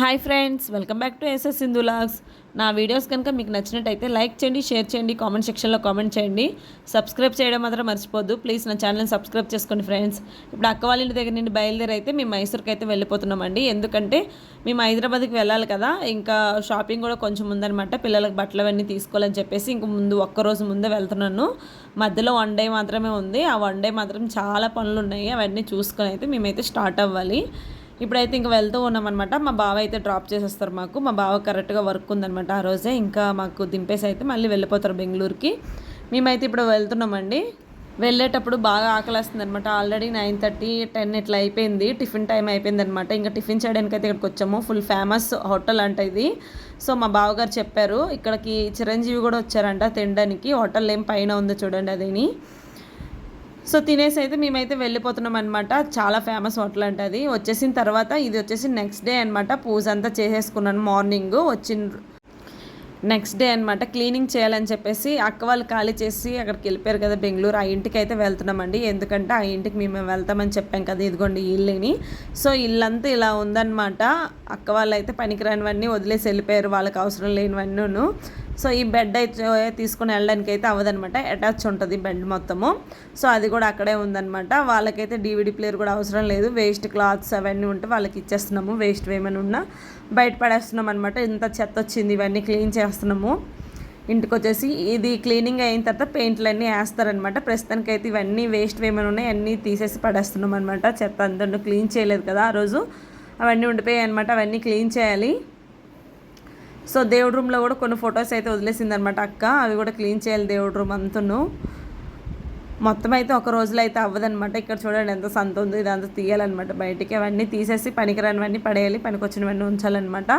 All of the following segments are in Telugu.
Hi friends welcome back to SS Sindhu logs నా వీడియోస్ కనుక మీకు నచ్చినట్టయితే లైక్ చేయండి షేర్ చేయండి కామెంట్ సెక్షన్లో కామెంట్ చేయండి. సబ్స్క్రైబ్ చేయడం మాత్రం మర్చిపోద్దు ప్లీజ్ నా ఛానల్ని సబ్స్క్రైబ్ చేసుకోండి ఫ్రెండ్స్. ఇప్పుడు అక్క వాళ్ళ ఇంటి దగ్గర నుండి బయలుదేరి అయితే మేము మైసూర్కి అయితే వెళ్ళిపోతున్నామండి. ఎందుకంటే మేము హైదరాబాద్కి వెళ్ళాలి కదా ఇంకా షాపింగ్ కూడా కొంచెం ఉందనమాట పిల్లలకు బట్టలు అవన్నీ తీసుకోవాలని చెప్పేసి ఇంక ముందు ఒక్కరోజు ముందే వెళ్తున్నాను. మధ్యలో వన్ డే మాత్రమే ఉంది. ఆ వన్ డే మాత్రం చాలా పనులు ఉన్నాయి. అవన్నీ చూసుకొని అయితే మేమైతే స్టార్ట్ అవ్వాలి. ఇప్పుడైతే ఇంకా వెళ్తూ ఉన్నామన్నమాట. మా బావ అయితే డ్రాప్ చేసేస్తారు మాకు. మా బావ కరెక్ట్గా వర్క్ ఉందనమాట ఆ రోజే. ఇంకా మాకు దింపేసి అయితే మళ్ళీ వెళ్ళిపోతారు బెంగళూరుకి. మేమైతే ఇప్పుడు వెళ్తున్నామండి. వెళ్ళేటప్పుడు బాగా ఆకలిస్తుంది అనమాట ఆల్రెడీ నైన్ థర్టీ టెన్ ఇట్లా అయిపోయింది. టిఫిన్ టైం అయిపోయింది అనమాట ఇంకా టిఫిన్ చేయడానికి అయితే ఇక్కడికి వచ్చాము. ఫుల్ ఫేమస్ హోటల్ అంట ఇది. సో మా బావగారు చెప్పారు ఇక్కడికి చిరంజీవి కూడా వచ్చారంట తినడానికి. హోటల్ ఏం పైన ఉందో చూడండి అదేని. సో తినేసి అయితే మేమైతే వెళ్ళిపోతున్నాం అనమాట చాలా ఫేమస్ హోటల్ అంటే అది. వచ్చేసిన తర్వాత ఇది వచ్చేసి నెక్స్ట్ డే అనమాట పూజ అంతా చేసేసుకున్నాను మార్నింగ్ వచ్చిన నెక్స్ట్ డే అనమాట క్లీనింగ్ చేయాలని చెప్పేసి అక్క వాళ్ళు ఖాళీ చేసి అక్కడికి వెళ్ళిపోయారు కదా బెంగళూరు. ఆ ఇంటికి అయితే వెళ్తున్నామండి. ఎందుకంటే ఆ ఇంటికి మేము వెళ్తామని చెప్పాం కదా ఇదిగోండి ఇల్లుని సో ఇల్లంతా ఇలా ఉందన్నమాట. అక్క వాళ్ళు అయితే పనికిరానివన్నీ వదిలేసి వెళ్ళిపోయారు. వాళ్ళకి అవసరం లేనివన్నీ సో ఈ బెడ్ అయితే తీసుకుని వెళ్ళడానికి అయితే అవ్వదనమాట అటాచ్ ఉంటుంది బెడ్ మొత్తము. సో అది కూడా అక్కడే ఉందనమాట వాళ్ళకైతే డీవీడీ ప్లేయర్ కూడా అవసరం లేదు. వేస్ట్ క్లాత్స్ అవన్నీ ఉంటే వాళ్ళకి ఇచ్చేస్తున్నాము. వేస్ట్ ఏమైనా ఉన్నా బయట పడేస్తున్నాం అనమాట ఇంత చెత్త వచ్చింది ఇవన్నీ క్లీన్ చేస్తున్నాము. ఇంటికి వచ్చేసి ఇది క్లీనింగ్ అయిన తర్వాత పెయింట్లు అన్నీ వేస్తారనమాట ప్రస్తుతానికి అయితే ఇవన్నీ వేస్ట్ ఏమైనా ఉన్నాయి అన్నీ తీసేసి పడేస్తున్నాం అనమాట చెత్త అంతా క్లీన్ చేయలేదు కదా ఆ రోజు. అవన్నీ ఉండిపోయాయి అనమాట అవన్నీ క్లీన్ చేయాలి. సో దేవుడి రూమ్లో కూడా కొన్ని ఫొటోస్ అయితే వదిలేసింది అనమాట అక్క. అవి కూడా క్లీన్ చేయాలి దేవుడి రూమ్ అంతను. మొత్తం అయితే ఒక రోజులో అయితే అవ్వదనమాట. ఇక్కడ చూడండి ఎంత సంత ఉంది ఇదంతా తీయాలన్నమాట బయటికి. అవన్నీ తీసేసి పనికిరానివన్నీ పడేయాలి పనికొచ్చినవన్నీ ఉంచాలన్నమాట.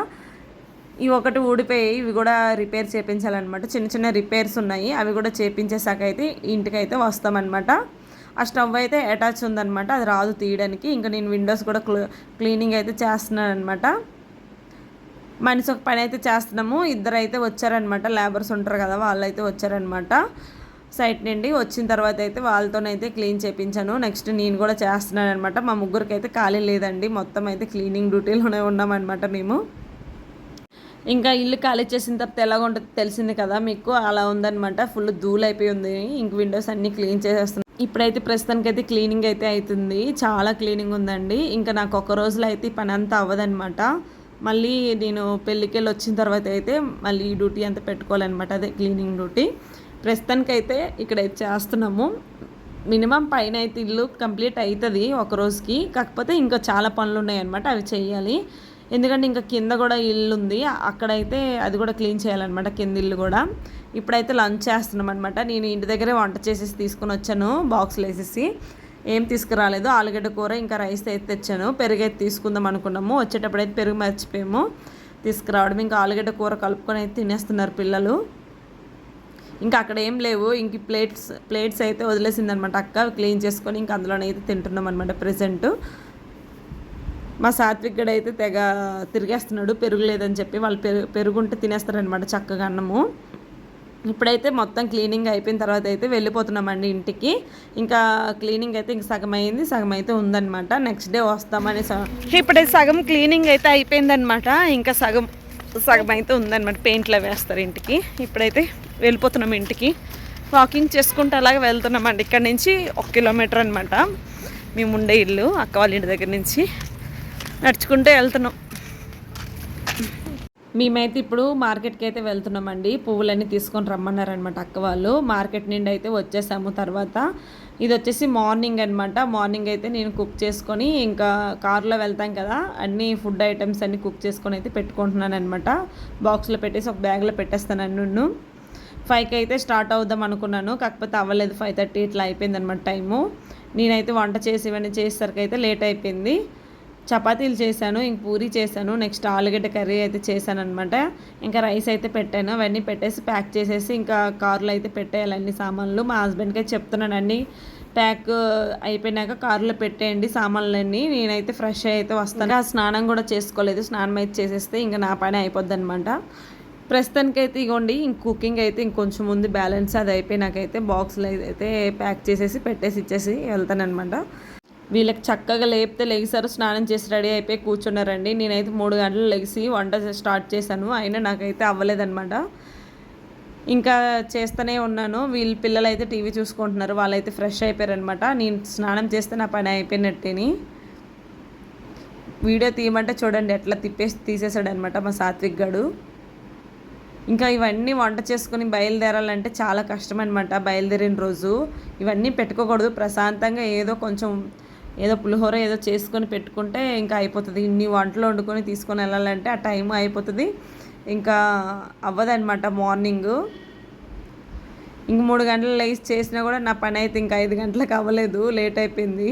ఇవి ఒకటి ఊడిపోయి ఇవి కూడా రిపేర్ చేయించాలన్నమాట చిన్న చిన్న రిపేర్స్ ఉన్నాయి అవి కూడా చేపించేసాక అయితే ఇంటికి అయితే వస్తామన్నమాట. ఆ స్టవ్ అయితే అటాచ్ ఉందన్నమాట అది రాదు తీయడానికి. ఇంకా నేను విండోస్ కూడా క్లీనింగ్ అయితే చేస్తున్నాను అనమాట మనిషి ఒక పని అయితే చేస్తున్నాము ఇద్దరు అయితే వచ్చారనమాట లేబర్స్ ఉంటారు కదా వాళ్ళు అయితే వచ్చారనమాట సైట్ నుండి వచ్చిన తర్వాత అయితే వాళ్ళతోనైతే క్లీన్ చేయించాను నెక్స్ట్ నేను కూడా చేస్తున్నాను అనమాట మా ముగ్గురికి అయితే ఖాళీ లేదండి. మొత్తం అయితే క్లీనింగ్ డ్యూటీలోనే ఉన్నామన్నమాట మేము. ఇంకా ఇల్లు ఖాళీ చేసిన తర్వాత ఎలాగ ఉంటుంది తెలిసింది కదా మీకు. అలా ఉందనమాట ఫుల్ ధూళ్ అయిపోయి ఉంది. ఇంక విండోస్ అన్నీ క్లీన్ చేసేస్తున్నాం. ఇప్పుడైతే ప్రస్తుతానికి అయితే క్లీనింగ్ అయితే అవుతుంది చాలా క్లీనింగ్ ఉందండి. ఇంకా నాకు ఒక రోజులో అయితే పని అంతా అవ్వదనమాట మళ్ళీ నేను పెళ్ళికెళ్ళి వచ్చిన తర్వాత అయితే మళ్ళీ ఈ డ్యూటీ అంతా పెట్టుకోవాలన్నమాట అదే క్లీనింగ్ డ్యూటీ. ప్రస్తుతానికైతే ఇక్కడ చేస్తున్నాము. మినిమం పైన అయితే ఇల్లు కంప్లీట్ అవుతుంది ఒక రోజుకి. కాకపోతే ఇంకా చాలా పనులు ఉన్నాయన్నమాట అవి చేయాలి. ఎందుకంటే ఇంకా కింద కూడా ఇల్లు ఉంది అక్కడైతే అది కూడా క్లీన్ చేయాలన్నమాట కింద ఇల్లు కూడా. ఇప్పుడైతే లంచ్ చేస్తున్నాం అనమాట నేను ఇంటి దగ్గరే వంట చేసేసి తీసుకుని వచ్చాను బాక్స్లు వేసేసి. ఏం తీసుకురాలేదు. ఆలుగడ్డ కూర ఇంకా రైస్ అయితే తెచ్చాను. పెరుగు అయితే తీసుకుందాం అనుకున్నాము. వచ్చేటప్పుడు అయితే పెరుగు మర్చిపోయాము. తీసుకురావడం ఇంకా ఆలుగడ్డ కూర కలుపుకొని అయితే తినేస్తున్నారు పిల్లలు. ఇంకా అక్కడ ఏం లేవు. ఇంక ప్లేట్స్ ప్లేట్స్ అయితే వదిలేసిందనమాట అక్క. క్లీన్ చేసుకొని ఇంకా అందులోనే అయితే తింటున్నాం అనమాట ప్రజెంట్ మా సాత్విక్ గడ అయితే తెగ తిరిగేస్తున్నాడు. పెరుగు లేదని చెప్పి వాళ్ళు పెరుగు పెరుగుంటే తినేస్తారనమాట చక్కగా అన్నము. ఇప్పుడైతే మొత్తం క్లీనింగ్ అయిపోయిన తర్వాత అయితే వెళ్ళిపోతున్నామండి ఇంటికి. ఇంకా క్లీనింగ్ అయితే ఇంక సగం అయింది సగం అయితే ఉందన్నమాట. నెక్స్ట్ డే వస్తామని ఇప్పుడైతే సగం క్లీనింగ్ అయితే అయిపోయిందనమాట ఇంకా సగం సగం అయితే ఉందన్నమాట. పెయింట్లో వేస్తారు ఇంటికి. ఇప్పుడైతే వెళ్ళిపోతున్నాం ఇంటికి. వాకింగ్ చేసుకుంటూ అలాగే వెళ్తున్నామండి. ఇక్కడ నుంచి ఒక కిలోమీటర్ అనమాట మేము ఉండే ఇల్లు అక్క వాళ్ళ ఇంటి దగ్గర నుంచి. నడుచుకుంటూ వెళ్తున్నాం. మేమైతే ఇప్పుడు మార్కెట్కి అయితే వెళ్తున్నామండి. పువ్వులన్నీ తీసుకొని రమ్మన్నారనమాట అక్క వాళ్ళు. మార్కెట్ నుండి అయితే వచ్చేసాము తర్వాత. ఇది వచ్చేసి మార్నింగ్ అనమాట మార్నింగ్ అయితే నేను కుక్ చేసుకొని ఇంకా కారులో వెళ్తాం కదా అన్ని ఫుడ్ ఐటమ్స్ అన్నీ కుక్ చేసుకొని అయితే పెట్టుకుంటున్నాను అనమాట బాక్స్లో పెట్టేసి ఒక బ్యాగ్లో పెట్టేస్తాను అన్ను ఫైవ్కి అయితే స్టార్ట్ అవుదాం అనుకున్నాను. కాకపోతే అవ్వలేదు ఫైవ్ థర్టీ ఇట్లా అయిపోయింది అనమాట టైము. నేనైతే వంట చేసి ఇవన్నీ చేసేసరికి అయితే లేట్ అయిపోయింది. చపాతీలు చేశాను ఇంక పూరి చేశాను నెక్స్ట్ ఆలుగడ్డ కర్రీ అయితే చేశాను అనమాట ఇంకా రైస్ అయితే పెట్టాను అవన్నీ పెట్టేసి ప్యాక్ చేసేసి ఇంకా కారులో అయితే పెట్టేయాలి అన్ని సామాన్లు. మా హస్బెండ్కి చెప్తున్నాను అన్నీ ప్యాక్ అయిపోయినాక కారులో పెట్టేయండి సామాన్లన్నీ. నేనైతే ఫ్రెష్ అయితే వస్తాను. ఆ స్నానం కూడా చేసుకోలేదు స్నానం అయితే చేసేస్తే ఇంకా నా పని అయిపోద్ది అనమాట ప్రస్తుతానికైతే ఇగోండి ఇంక కుకింగ్ అయితే ఇంకొంచెం ముందు బ్యాలెన్స్ అది అయిపోయినాకైతే బాక్స్లో అయితే ప్యాక్ చేసేసి పెట్టేసి ఇచ్చేసి వెళ్తానమాట వీళ్ళకి చక్కగా లేపితే లెగిసారు స్నానం చేసి రెడీ అయిపోయి కూర్చున్నారండి. నేనైతే మూడు గంటలు లెగిసి వంట స్టార్ట్ చేశాను. అయినా నాకైతే అవ్వలేదన్నమాట. ఇంకా చేస్తూనే ఉన్నాను. వీళ్ళ పిల్లలు అయితే టీవీ చూసుకుంటున్నారు. వాళ్ళైతే ఫ్రెష్ అయిపోయారనమాట నేను స్నానం చేస్తే నా పని అయిపోయినట్టేని. వీడియో తీయమంటే చూడండి ఎట్లా తిప్పేసి తీసేసాడు అనమాట మా సాత్విక్ గడు. ఇంకా ఇవన్నీ వంట చేసుకుని బయలుదేరాలంటే చాలా కష్టం అనమాట బయలుదేరిన రోజు. ఇవన్నీ పెట్టుకోకూడదు. ప్రశాంతంగా ఏదో కొంచెం ఏదో పులిహోర ఏదో చేసుకొని పెట్టుకుంటే ఇంకా అయిపోతుంది. ఇన్ని వంటలు వండుకొని తీసుకొని వెళ్ళాలంటే ఆ టైం అయిపోతుంది. ఇంకా అవ్వదనమాట మార్నింగ్. ఇంక మూడు గంటలు లేచి చేసినా కూడా నా పని అయితే ఇంకా ఐదు గంటలకు అవ్వలేదు. లేట్ అయిపోయింది.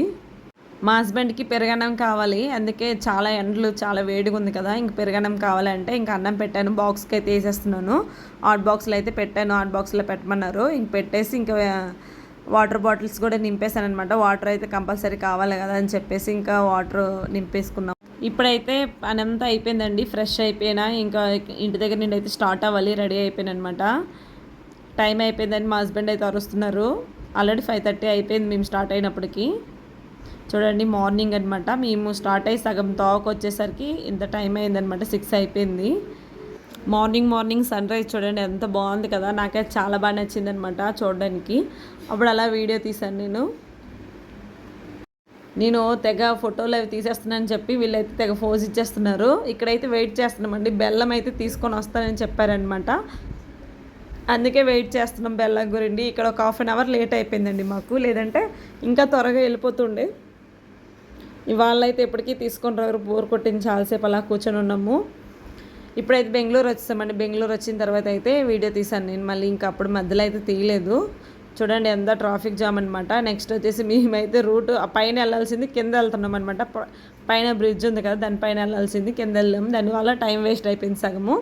మా హస్బెండ్కి పెరగన్నం కావాలి. అందుకే చాలా ఎండలు చాలా వేడిగా ఉంది కదా. ఇంక పెరగన్నం కావాలంటే ఇంక అన్నం పెట్టాను. బాక్స్కి అయితే వేసేస్తున్నాను. హాట్ బాక్స్లో అయితే పెట్టాను. హాట్ బాక్స్లో పెట్టమన్నారు. ఇంక పెట్టేసి ఇంకా వాటర్ బాటిల్స్ కూడా నింపేశాను అనమాట వాటర్ అయితే కంపల్సరీ కావాలి కదా అని చెప్పేసి ఇంకా వాటర్ నింపేసుకున్నాం. ఇప్పుడైతే పని అంతా అయిపోయిందండి. ఫ్రెష్ అయిపోయినా ఇంకా ఇంటి దగ్గర నుండి అయితే స్టార్ట్ అవ్వాలి రెడీ అయిపోయాను అనమాట టైం అయిపోయిందని మా హస్బెండ్ అయితే అరుస్తున్నారు. ఆల్రెడీ ఫైవ్ థర్టీ అయిపోయింది మేము స్టార్ట్ అయినప్పటికీ. చూడండి మార్నింగ్ అనమాట మేము స్టార్ట్ అయ్యి సగం తోక వచ్చేసరికి ఇంత టైం అయిందనమాట సిక్స్ అయిపోయింది. మార్నింగ్ మార్నింగ్ సన్ రైజ్ చూడండి ఎంత బాగుంది కదా. నాకైతే చాలా బాగా నచ్చింది అనమాట చూడడానికి. అప్పుడు అలా వీడియో తీశాను నేను. నేను తెగ ఫోటోలు అవి తీసేస్తున్నానని చెప్పి వీళ్ళైతే తెగ ఫోజ్ ఇచ్చేస్తున్నారు. ఇక్కడైతే వెయిట్ చేస్తున్నామండి. బెల్లం అయితే తీసుకొని వస్తానని చెప్పారనమాట అందుకే వెయిట్ చేస్తున్నాం బెల్లం గురించి. ఇక్కడ ఒక హాఫ్ అన్ అవర్ లేట్ అయిపోయిందండి మాకు. లేదంటే ఇంకా త్వరగా వెళ్ళిపోతుండే. ఇవాళ అయితే ఎప్పటికీ తీసుకొని రారు. బోర్ కొట్టించి చాలాసేపు అలా కూర్చొని ఉన్నాము. ఇప్పుడైతే బెంగళూరు వచ్చేసామండి. బెంగళూరు వచ్చిన తర్వాత అయితే వీడియో తీసాను నేను. మళ్ళీ ఇంకా అప్పుడు మధ్యలో అయితే తీయలేదు. చూడండి ఎంత ట్రాఫిక్ జామ్ అనమాట నెక్స్ట్ వచ్చేసి మేమైతే రూట్ పైన వెళ్ళాల్సింది కింద వెళ్తున్నాం అనమాట పైన బ్రిడ్జ్ ఉంది కదా దానిపైన వెళ్ళాల్సింది కింద వెళ్ళాము దానివల్ల టైం వేస్ట్ అయిపోయింది సగము.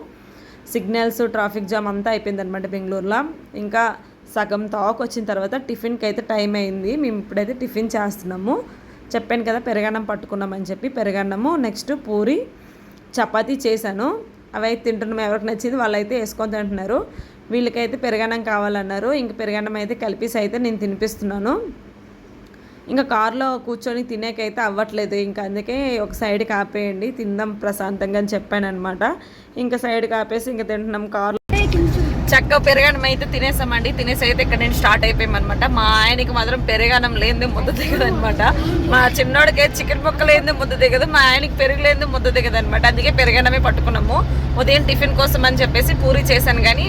సిగ్నల్స్ ట్రాఫిక్ జామ్ అంతా అయిపోయింది అనమాట బెంగళూరులో. ఇంకా సగం తాక్ వచ్చిన తర్వాత టిఫిన్కి అయితే టైం అయింది. మేము ఇప్పుడైతే టిఫిన్ చేస్తున్నాము. చెప్పాను కదా పెరగన్నం పట్టుకున్నామని చెప్పి పెరగన్నము. నెక్స్ట్ పూరి చపాతీ చేశాను. అవి అయితే తింటున్నాం ఎవరికి నచ్చింది వాళ్ళైతే వేసుకొని తింటున్నారు. వీళ్ళకైతే పెరగన్నం కావాలన్నారు. ఇంక పెరగన్నం అయితే కలిపేసి అయితే నేను తినిపిస్తున్నాను. ఇంకా కారులో కూర్చొని తినేకైతే అవ్వట్లేదు. ఇంకా అందుకే ఒక సైడ్కి ఆపేయండి తిందాం ప్రశాంతంగా అని చెప్పాను అనమాట ఇంకా సైడ్కి ఆపేసి ఇంకా తింటున్నాం కారు చక్కగా పెరగడం అయితే తినేసామండి. తినేసి అయితే ఇక్కడ నేను స్టార్ట్ అయిపోయామన్నమాట. మా ఆయనకి మాత్రం పెరగడం లేనిది ముద్ద దిగదనమాట మా చిన్నోడికి చికెన్ ముక్క లేనిదే ముద్ద దిగదు మా ఆయనకి పెరుగు లేనిది ముద్ద దిగదనమాట అందుకే పెరగనమే పట్టుకున్నాము. ఉదయం టిఫిన్ కోసం అని చెప్పేసి పూరి చేశాను కానీ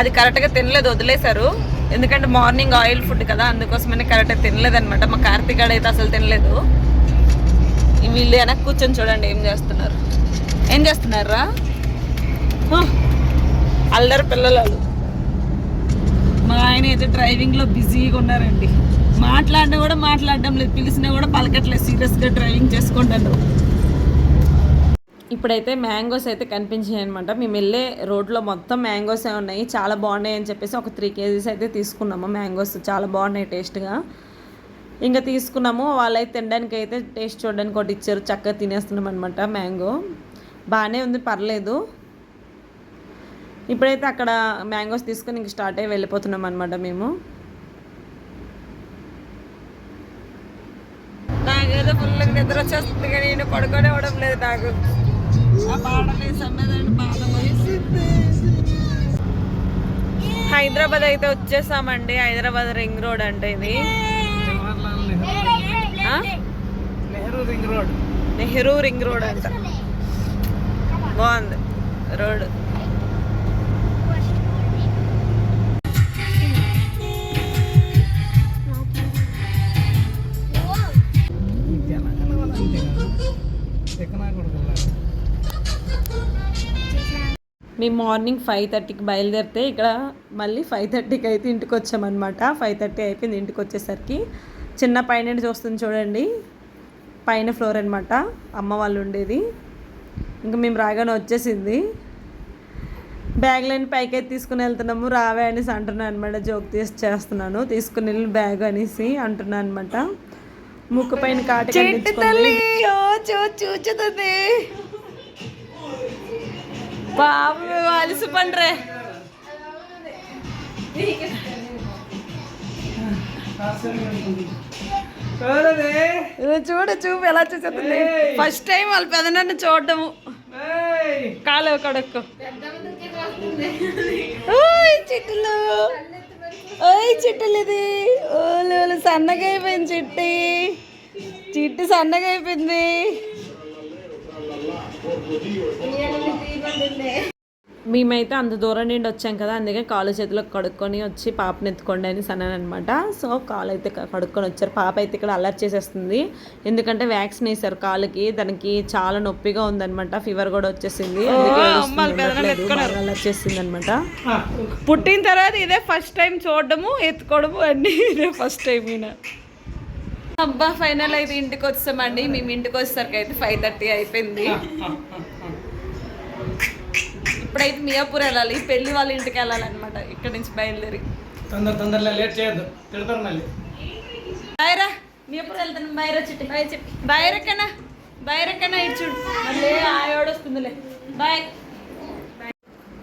అది కరెక్ట్గా తినలేదు వదిలేశారు. ఎందుకంటే మార్నింగ్ ఆయిల్ ఫుడ్ కదా అందుకోసమని కరెక్ట్గా తినలేదు అనమాట మా కార్తీక్ అయితే అసలు తినలేదు. వీళ్ళు వెనక్కి కూర్చొని చూడండి ఏం చేస్తున్నారు. ఏం చేస్తున్నారా? అల్లరి పిల్లలు మా ఆయన అయితే డ్రైవింగ్లో బిజీగా ఉన్నారండి. మాట్లాడినా కూడా మాట్లాడడం లేదు. పిలిచినా కూడా పలకట్లేదు. సీరియస్గా డ్రైవింగ్ చేసుకుంటాను ఇప్పుడైతే మ్యాంగోస్ అయితే కనిపించాయి అనమాట మేము వెళ్ళే రోడ్లో మొత్తం మ్యాంగోస్ ఉన్నాయి. చాలా బాగున్నాయి అని చెప్పేసి ఒక త్రీ కేజీస్ అయితే తీసుకున్నాము మ్యాంగోస్. చాలా బాగున్నాయి టేస్ట్గా ఇంకా తీసుకున్నాము. వాళ్ళైతే తినడానికి అయితే టేస్ట్ చూడడానికి ఒకటి ఇచ్చారు. చక్కగా తినేస్తున్నాం అనమాట మ్యాంగో. బాగానే ఉంది. పర్లేదు. ఇప్పుడైతే అక్కడ మ్యాంగోస్ తీసుకొని ఇంక స్టార్ట్ అయ్యి వెళ్ళిపోతున్నాం అనమాట మేము. నాకేదో ఫుల్ నిద్ర వచ్చేస్తుంది కానీ నేను పడుకొని ఇవ్వడం లేదు నాకు. హైదరాబాద్ అయితే వచ్చేసామండి. హైదరాబాద్ రింగ్ రోడ్ అంటే ఇది. Nehru ring road. Nehru ring road అంట. బాగుంది. రోడ్. మేము మార్నింగ్ ఫైవ్ థర్టీకి బయలుదేరితే ఇక్కడ మళ్ళీ ఫైవ్ థర్టీకి అయితే ఇంటికి వచ్చామన్నమాట. ఫైవ్ థర్టీ అయిపోయింది ఇంటికి వచ్చేసరికి. చిన్న పైన చూస్తుంది చూడండి. పైన ఫ్లోర్ అనమాట అమ్మ వాళ్ళు ఉండేది. ఇంకా మేము రాగానే వచ్చేసింది. బ్యాగ్లని పైకి అయితే తీసుకుని వెళ్తున్నాము. రావే అనేసి అంటున్నాను అనమాట జోక్ తీసి చేస్తున్నాను. తీసుకుని వెళ్ళి బ్యాగ్ అనేసి అంటున్నాను అనమాట ముక్కు పైన కాటి చూచుతుంది బాబు అలసి పండ్రే? చూడు చూపు ఎలా చూసేస్తుంది. ఫస్ట్ టైం వాళ్ళ పెదనాన్ని చూడడము. ఏయ్! కాలు కడక్కు. చిట్టులు. ఓయ్ చిట్టులు ఇది ఓలు ఓలు సన్నగా అయిపోయింది చిట్టి. చిట్టి సన్నగా అయిపోయింది. మేమైతే అంత దూరం నుండి వచ్చాం కదా అందుకే కాలు చేతిలో కడుక్కొని వచ్చి పాపని ఎత్తుకోండి అని సన్నాను అనమాట సో కాలు అయితే కడుక్కొని వచ్చారు. పాప అయితే ఇక్కడ అలర్ట్ చేసేస్తుంది. ఎందుకంటే వ్యాక్సిన్ వేశారు కాలుకి. దానికి చాలా నొప్పిగా ఉందన్నమాట. ఫీవర్ కూడా వచ్చేసింది. అలర్ట్ చేసింది అనమాట పుట్టిన తర్వాత ఇదే ఫస్ట్ టైం చూడడము ఎత్తుకోవడము అన్నీ ఇదే ఫస్ట్ టైం ఈయన. అబ్బా ఫైనల్ అయితే ఇంటికి వచ్చామండి. మేము ఇంటికి వచ్చేసరికి అయితే ఫైవ్ థర్టీ అయిపోయింది. ఇప్పుడైతే మియాపూర్ వెళ్ళాలి పెళ్ళి వాళ్ళ ఇంటికి వెళ్ళాలన్నమాట. ఇక్కడ నుంచి బయలుదేరి. తొందర తొందరలో లేట్ చేయొద్దు. తిడతారు మళ్ళీ. బాయ్రా మియాపూర్ వెళ్తాను బాయ్రా చిట్టి. బాయ్ చెప్పి ఇటు చూడు. మళ్ళీ బాయ్.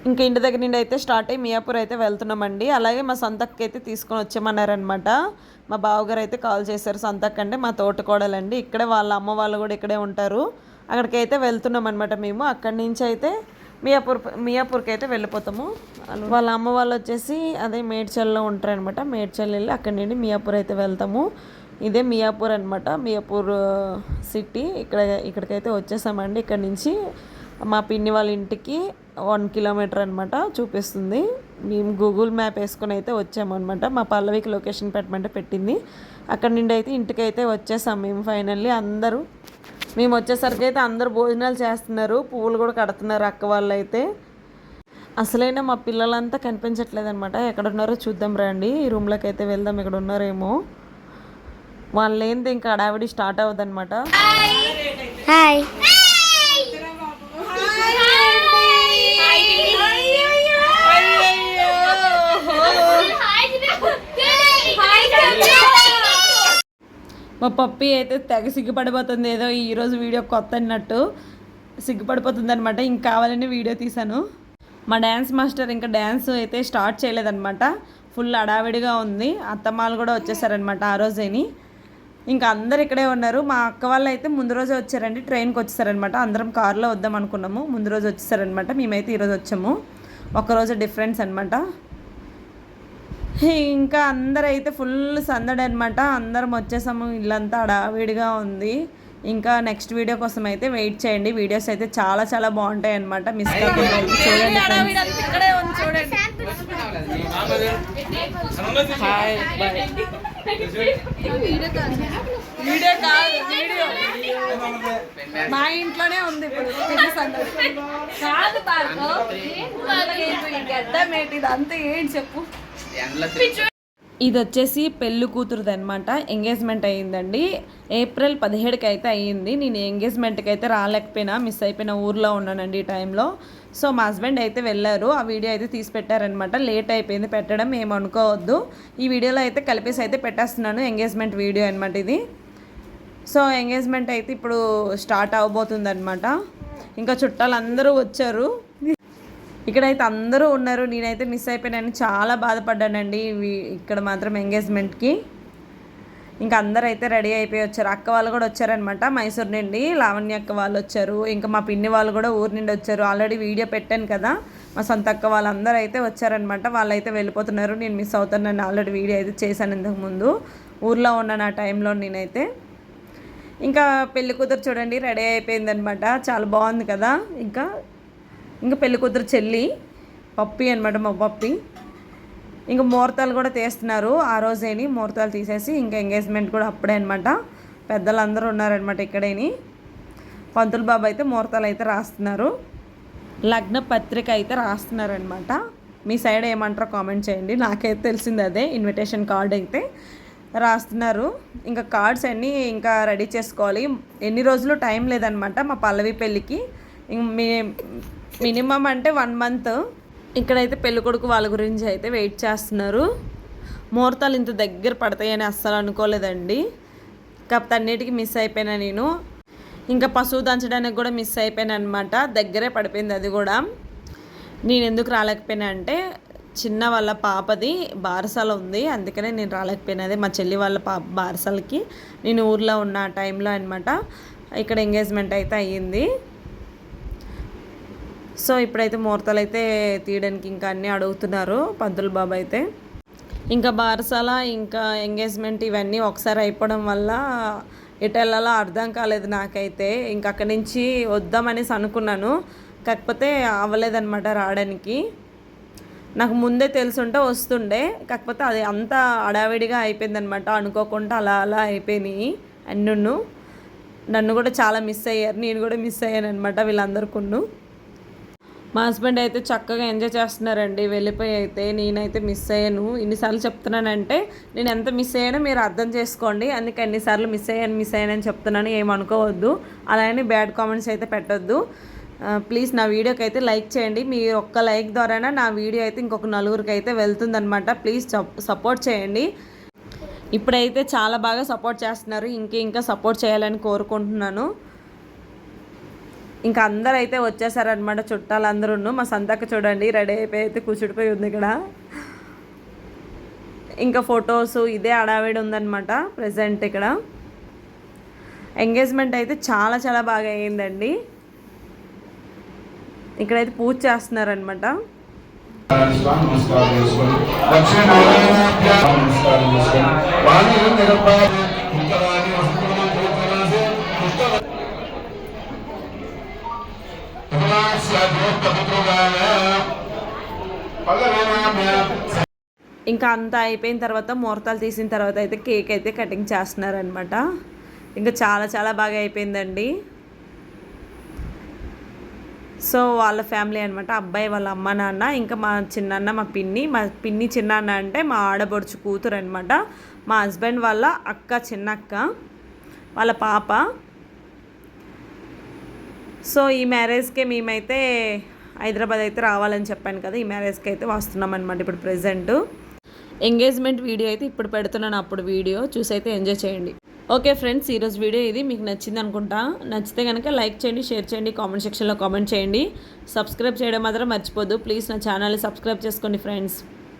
ఇంకా ఇంటి దగ్గర నుండి అయితే స్టార్ట్ అయ్యి మియాపూర్ అయితే వెళ్తున్నామండి. అలాగే మా సొంతక్క అయితే తీసుకొని వచ్చామన్నారనమాట మా బావగారు అయితే కాల్ చేశారు సొంతక్క అంటే మా తోటకోడలండి. ఇక్కడే వాళ్ళ అమ్మ వాళ్ళు కూడా ఇక్కడే ఉంటారు. అక్కడికి అయితే వెళ్తున్నాం అనమాట మేము. అక్కడి నుంచి అయితే మియాపూర్ మియాపూర్కి అయితే వెళ్ళిపోతాము. వాళ్ళ అమ్మ వాళ్ళు వచ్చేసి అదే మేడ్చల్లో ఉంటారనమాట. మేడ్చల్ వెళ్ళి అక్కడి నుండి మియాపూర్ అయితే వెళ్తాము. ఇదే మియాపూర్ అనమాట మియాపూర్ సిటీ. ఇక్కడ ఇక్కడికైతే వచ్చేసామండి. ఇక్కడ నుంచి మా పిన్ని వాళ్ళ ఇంటికి వన్ కిలోమీటర్ అనమాట చూపిస్తుంది. మేము గూగుల్ మ్యాప్ వేసుకొని అయితే వచ్చామన్నమాట మా పల్లవికి లొకేషన్ పెట్టమంటే పెట్టింది. అక్కడ నుండి అయితే ఇంటికి అయితే వచ్చేసాం మేము ఫైనల్లీ అందరూ. మేము వచ్చేసరికి అయితే అందరూ భోజనాలు చేస్తున్నారు. పువ్వులు కూడా కడుతున్నారు అక్క వాళ్ళు అయితే అసలైన మా పిల్లలంతా కనిపించట్లేదు అనమాట ఎక్కడ ఉన్నారో చూద్దాం రండి. ఈ రూమ్లోకి అయితే వెళ్దాం ఇక్కడ ఉన్నారేమో వాళ్ళు ఏంది ఇంకా అడావిడి స్టార్ట్ అవ్వదు అనమాట హాయ్. మా పప్పి అయితే తెగ సిగ్గుపడిపోతుంది. ఏదో ఈరోజు వీడియో కొత్త అన్నట్టు సిగ్గుపడిపోతుంది అనమాట ఇంకా కావాలని వీడియో తీశాను. మా డ్యాన్స్ మాస్టర్ ఇంకా డ్యాన్స్ అయితే స్టార్ట్ చేయలేదనమాట ఫుల్ అడావిడిగా ఉంది. అత్తమ్మాలు కూడా వచ్చేసారనమాట ఆ రోజేని. ఇంకా అందరు ఇక్కడే ఉన్నారు. మా అక్క వాళ్ళు అయితే ముందు రోజే వచ్చారండి. ట్రైన్కి వచ్చేసారనమాట అందరం కారులో వద్దాం అనుకున్నాము. ముందు రోజు వచ్చేసారనమాట మేమైతే ఈరోజు వచ్చాము. ఒకరోజు డిఫరెన్స్ అనమాట ఇంకా అందరూ అయితే ఫుల్ సందడి అనమాట అందరం వచ్చేసాము. ఇల్లంతా అడావిడిగా ఉంది. ఇంకా నెక్స్ట్ వీడియో కోసం అయితే వెయిట్ చేయండి. వీడియోస్ అయితే చాలా చాలా బాగుంటాయి అనమాట మిస్ కాకుండా చూడండి హాయ్ వీడియో కాదు వీడియో. మా ఇంట్లోనే ఉంది ఇప్పుడు. కాదు గడ్డ ఇదంతా ఏంటి? చెప్పు. ఇది వచ్చేసి పెళ్ళి కూతురుది అనమాట ఎంగేజ్మెంట్ అయ్యిందండి. ఏప్రిల్ పదిహేడుకి అయితే అయ్యింది. నేను ఎంగేజ్మెంట్కి అయితే రాలేకపోయినా మిస్ అయిపోయిన ఊర్లో ఉన్నానండి ఈ టైంలో. సో మా హస్బెండ్ అయితే వెళ్ళారు. ఆ వీడియో అయితే తీసి పెట్టారనమాట లేట్ అయిపోయింది పెట్టడం ఏమనుకోవద్దు ఈ వీడియోలో అయితే కలిపేసి అయితే పెట్టేస్తున్నాను. ఎంగేజ్మెంట్ వీడియో అనమాట ఇది. సో ఎంగేజ్మెంట్ అయితే ఇప్పుడు స్టార్ట్ అవబోతుంది అనమాట ఇంకా చుట్టాలు అందరూ వచ్చారు. ఇక్కడైతే అందరూ ఉన్నారు. నేనైతే మిస్ అయిపోయానని చాలా బాధపడ్డానండి. ఇక్కడ మాత్రం ఎంగేజ్మెంట్కి. ఇంకా అందరూ అయితే రెడీ అయిపోయి వచ్చారు. అక్క వాళ్ళు కూడా వచ్చారనమాట మైసూర్ నుండి లావణ్య అక్క వాళ్ళు వచ్చారు. ఇంకా మా పిన్ని వాళ్ళు కూడా ఊరి నుండి వచ్చారు. ఆల్రెడీ వీడియో పెట్టాను కదా. మా సొంత అక్క వాళ్ళందరూ అయితే వచ్చారనమాట వాళ్ళు అయితే వెళ్ళిపోతున్నారు. నేను మిస్ అవుతానని ఆల్రెడీ వీడియో అయితే చేశాను ఇంతకు ముందు. ఊర్లో ఉన్నాను ఆ టైంలో నేనైతే. ఇంకా పెళ్ళి కూతురు చూడండి. రెడీ అయిపోయిందనమాట చాలా బాగుంది కదా. ఇంకా ఇంకా పెళ్ళి కూతురు చెల్లి పప్పి అనమాట మా పప్పి. ఇంకా ముహూర్తాలు కూడా తీస్తున్నారు. ఆ రోజేని ముహూర్తాలు తీసేసి ఇంకా ఎంగేజ్మెంట్ కూడా అప్పుడే అనమాట పెద్దలందరూ ఉన్నారనమాట ఇక్కడేని. పంతులు బాబు అయితే ముహూర్తాలు అయితే రాస్తున్నారు. లగ్న పత్రిక అయితే రాస్తున్నారనమాట మీ సైడ్ ఏమంటారో కామెంట్ చేయండి. నాకైతే తెలిసింది అదే. ఇన్విటేషన్ కార్డ్ అయితే రాస్తున్నారు. ఇంకా కార్డ్స్ అన్నీ ఇంకా రెడీ చేసుకోవాలి. ఎన్ని రోజులు టైం లేదనమాట మా పల్లవి పెళ్ళికి. ఇంక మీ మినిమం అంటే వన్ మంత్. ఇక్కడైతే పెళ్ళికొడుకు వాళ్ళ గురించి అయితే వెయిట్ చేస్తున్నారు. ముహూర్తాలు ఇంత దగ్గర పడతాయని అస్సలు అనుకోలేదండి. కాకపోతే అన్నిటికీ మిస్ అయిపోయినా నేను. ఇంకా పశువు దంచడానికి కూడా మిస్ అయిపోయాను అనమాట దగ్గరే పడిపోయింది అది కూడా. నేను ఎందుకు రాలేకపోయినా అంటే చిన్న వాళ్ళ పాపది బారసాల ఉంది. అందుకనే నేను రాలేకపోయినది మా చెల్లి వాళ్ళ పాప బారసాలకి. నేను ఊర్లో ఉన్న టైంలో అనమాట ఇక్కడ ఎంగేజ్మెంట్ అయితే అయ్యింది. సో ఇప్పుడైతే ముహూర్తాలు అయితే తీయడానికి ఇంకా అన్నీ అడుగుతున్నారు పంతులు బాబు అయితే. ఇంకా బారసాల ఇంకా ఎంగేజ్మెంట్ ఇవన్నీ ఒకసారి అయిపోవడం వల్ల ఎటు వెళ్ళాలో అర్థం కాలేదు నాకైతే. ఇంక అక్కడి నుంచి వద్దామనేసి అనుకున్నాను కాకపోతే అవ్వలేదన్నమాట రావడానికి. నాకు ముందే తెలుసుంటే వస్తుండే కాకపోతే అది అంతా అడావిడిగా అయిపోయిందనమాట అనుకోకుండా అలా అలా అయిపోయినాయి అన్నును నన్ను కూడా చాలా మిస్ అయ్యారు నేను కూడా మిస్ అయ్యాను అనమాట వీళ్ళందరికీ మా హస్బెండ్ అయితే చక్కగా ఎంజాయ్ చేస్తున్నారండి. వెళ్ళిపోయి అయితే నేనైతే మిస్ అయ్యాను. ఇన్నిసార్లు చెప్తున్నానంటే నేను ఎంత మిస్ అయ్యానో మీరు అర్థం చేసుకోండి. అందుకే ఎన్నిసార్లు మిస్ అయ్యాను మిస్ అయ్యానని చెప్తున్నాను. ఏమనుకోవద్దు అలానే బ్యాడ్ కామెంట్స్ అయితే పెట్టొద్దు. ప్లీజ్ నా వీడియోకి అయితే లైక్ చేయండి. మీ ఒక్క లైక్ ద్వారానే నా వీడియో అయితే ఇంకొక నలుగురికి అయితే వెళ్తుందనమాట ప్లీజ్ సపోర్ట్ చేయండి. ఇప్పుడైతే చాలా బాగా సపోర్ట్ చేస్తున్నారు. ఇంకా ఇంకా సపోర్ట్ చేయాలని కోరుకుంటున్నాను. ఇంకా అందరూ అయితే వచ్చేసారనమాట చుట్టాలందరూ మా సంతక చూడండి రెడీ అయిపోయి అయితే కూర్చుడిపోయి ఉంది ఇక్కడ. ఇంకా ఫొటోస్ ఇదే అడావిడి ఉందన్నమాట ప్రజెంట్ ఇక్కడ. ఎంగేజ్మెంట్ అయితే చాలా చాలా బాగా అయ్యిందండి. ఇక్కడైతే పూజ చేస్తున్నారనమాట స్వామి నమస్కారం ఇంకా అంతా అయిపోయిన తర్వాత ముహూర్తాలు తీసిన తర్వాత అయితే కేక్ అయితే కటింగ్ చేస్తున్నారనమాట ఇంకా చాలా చాలా బాగా అయిపోయిందండి. సో వాళ్ళ ఫ్యామిలీ అనమాట అబ్బాయి వాళ్ళ అమ్మ నాన్న ఇంకా మా చిన్నాన్న మా పిన్ని. మా పిన్ని చిన్నాన్న అంటే మా ఆడబడుచు కూతురు అనమాట మా హస్బెండ్ వాళ్ళ అక్క చిన్నక్క వాళ్ళ పాప సో ఈ మ్యారేజ్కే మేమైతే హైదరాబాద్ అయితే రావాలని చెప్పాను కదా ఈ మ్యారేజ్కి అయితే వస్తున్నాం అనమాట ఇప్పుడు ప్రజెంట్. ఎంగేజ్మెంట్ వీడియో అయితే ఇప్పుడు పెడుతున్నాను అప్పుడు వీడియో చూసి అయితే ఎంజాయ్ చేయండి. ఓకే ఫ్రెండ్స్ ఈరోజు వీడియో ఇది. మీకు నచ్చింది అనుకుంటా. నచ్చితే కనుక లైక్ చేయండి షేర్ చేయండి కామెంట్ సెక్షన్లో కామెంట్ చేయండి. సబ్స్క్రైబ్ చేయడం మాత్రం మర్చిపోద్దు. ప్లీజ్ నా ఛానల్ని సబ్స్క్రైబ్ చేసుకోండి friends.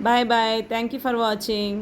Bye bye. Thank you for watching.